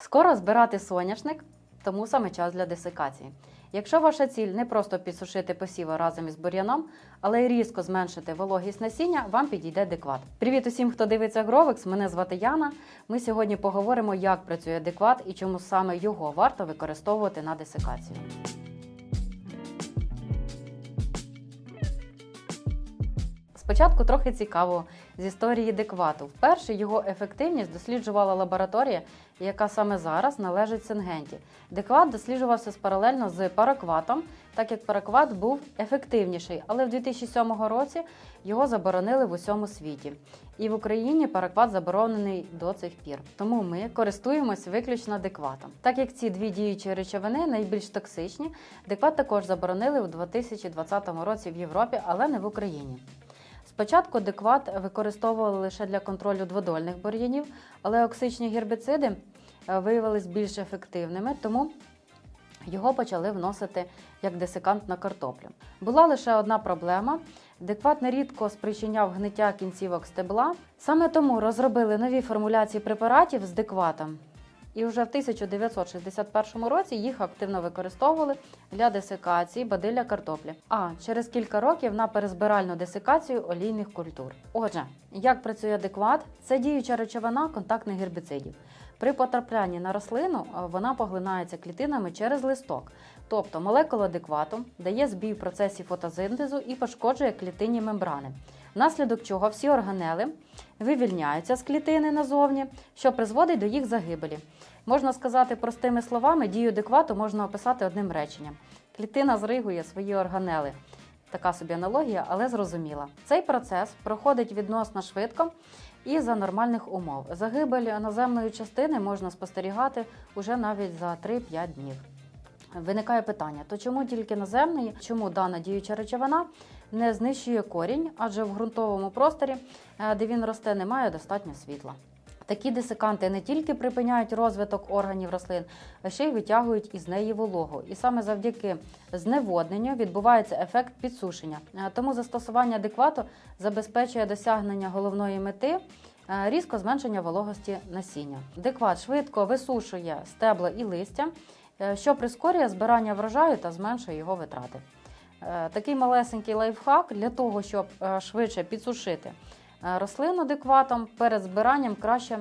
Скоро збирати соняшник, тому саме час для десикації. Якщо ваша ціль не просто підсушити посіви разом із бур'яном, але й різко зменшити вологість насіння, вам підійде декват. Привіт усім, хто дивиться Гровекс. Мене звати Яна. Ми сьогодні поговоримо, як працює декват і чому саме його варто використовувати на десикацію. Спочатку трохи цікаво з історії деквату. Вперше його ефективність досліджувала лабораторія, яка саме зараз належить Сингенті. Декват досліджувався паралельно з паракватом, так як паракват був ефективніший, але в 2007 році його заборонили в усьому світі. І в Україні паракват заборонений до цих пір. Тому ми користуємось виключно декватом. Так як ці дві діючі речовини найбільш токсичні, декват також заборонили у 2020 році в Європі, але не в Україні. Спочатку декват використовували лише для контролю дводольних бур'янів, але оксичні гербіциди е, виявились більш ефективними, тому його почали вносити як десикант на картоплю. Була лише одна проблема. Декват нерідко спричиняв гниття кінцівок стебла. Саме тому розробили нові формуляції препаратів з декватом. І вже в 1961 році їх активно використовували для десикації бадилля картоплі, а через кілька років на перезбиральну десикацію олійних культур. Отже, як працює адекват? Це діюча речовина контактних гербіцидів. При потраплянні на рослину е, вона поглинається клітинами через листок, тобто молекула адеквату дає збій в процесі фотосинтезу і пошкоджує клітинні мембрани, внаслідок чого всі органели вивільняються з клітини назовні, що призводить до їх загибелі. Можна сказати простими словами, дію деквату можна описати одним реченням: клітина зригує свої органели. Така собі аналогія, але зрозуміла. Цей процес проходить відносно швидко і за нормальних умов. Загибель наземної частини можна спостерігати уже навіть за 3-5 днів. Виникає питання: то чому тільки наземної, чому дана діюча речовина не знищує корінь, адже в ґрунтовому просторі, е, де він росте, немає достатньо світла. Такі десиканти не тільки припиняють розвиток органів рослин, а ще й витягують із неї вологу. І саме завдяки зневодненню відбувається ефект підсушення. Е, Тому застосування адеквату забезпечує досягнення головної мети. е, Різко зменшення вологості насіння. Декват швидко висушує стебла і листя, що прискорює збирання врожаю та зменшує його витрати. Е, Такий малесенький лайфхак для того, щоб е, швидше підсушити е, рослину адекватом, перед збиранням краще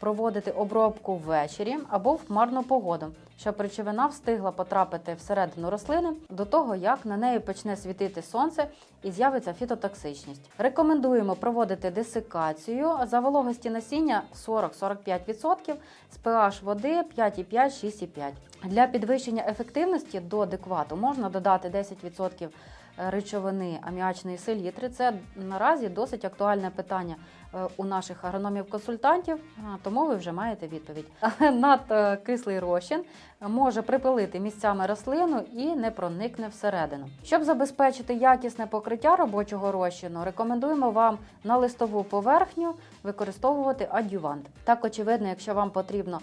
проводити обробку ввечері або в хмарну погоду, щоб речовина встигла потрапити всередину рослини до того, як на неї почне світити сонце і з'явиться фітотоксичність. Рекомендуємо проводити десикацію за вологості насіння 40-45% з pH води 5,5-6,5. Для підвищення ефективності до деквату можна додати 10% речовини аміачної селітри. Це наразі досить актуальне питання е, у наших агрономів-консультантів, тому ви вже маєте відповідь. Надкислий розчин може припилити місцями рослину і не проникне всередину. Щоб забезпечити якісне покриття робочого розчину, рекомендуємо вам на листову поверхню використовувати адювант. Так, очевидно, якщо вам потрібно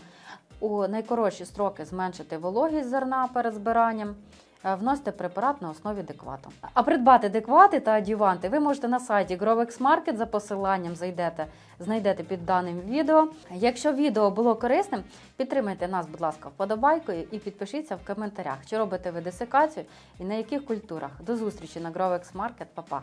у найкоротші строки зменшити вологість зерна перед збиранням. Е, Вносите препарат на основі деквату. А придбати деквати та адюванти ви можете на сайті Grovex Market за посиланням зайдете, знайдете під даним відео. Якщо відео було корисним, підтримайте нас, будь ласка, вподобайкою і підпишіться в коментарях, чи робите ви десикацію і на яких культурах. До зустрічі на Grovex Market. Па-па!